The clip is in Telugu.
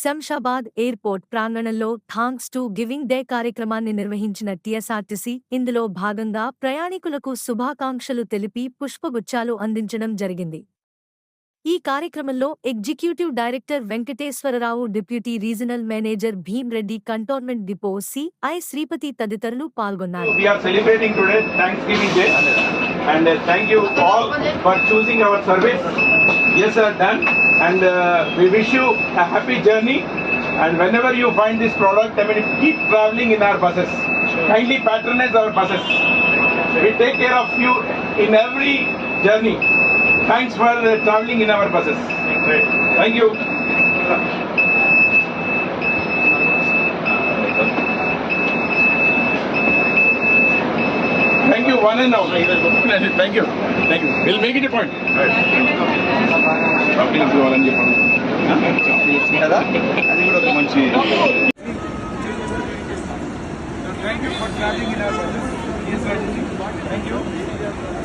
శంషాబాద్ ఎయిర్పోర్ట్ ప్రాంగణంలో థాంక్స్ టు గివింగ్ డే కార్యక్రమాన్ని నిర్వహించిన టీఎస్ఆర్టీసీ ఇందులో భాగంగా ప్రయాణికులకు శుభాకాంక్షలు తెలిపి పుష్పగుచ్చాలు అందించడం జరిగింది ఈ కార్యక్రమంలో executive director Venkateswara Rao deputy regional manager Bhim Reddy cantonment depot CI I Sripathi తదితరులు పాల్గొన్నారు and uh, thank you all for choosing our service. Yes, sir, done. And uh, we wish you a happy journey. And whenever you find this product, I mean, keep traveling in our buses. Kindly patronize our buses. We take care of you in every journey. Thanks for uh, traveling in our buses. Thank you. Thank one and all. Thank you. Thank you. We'll make it a point. Chocolates ఇవ్వాలని Thank you for traveling in our buses. Yes, sir. Thank you.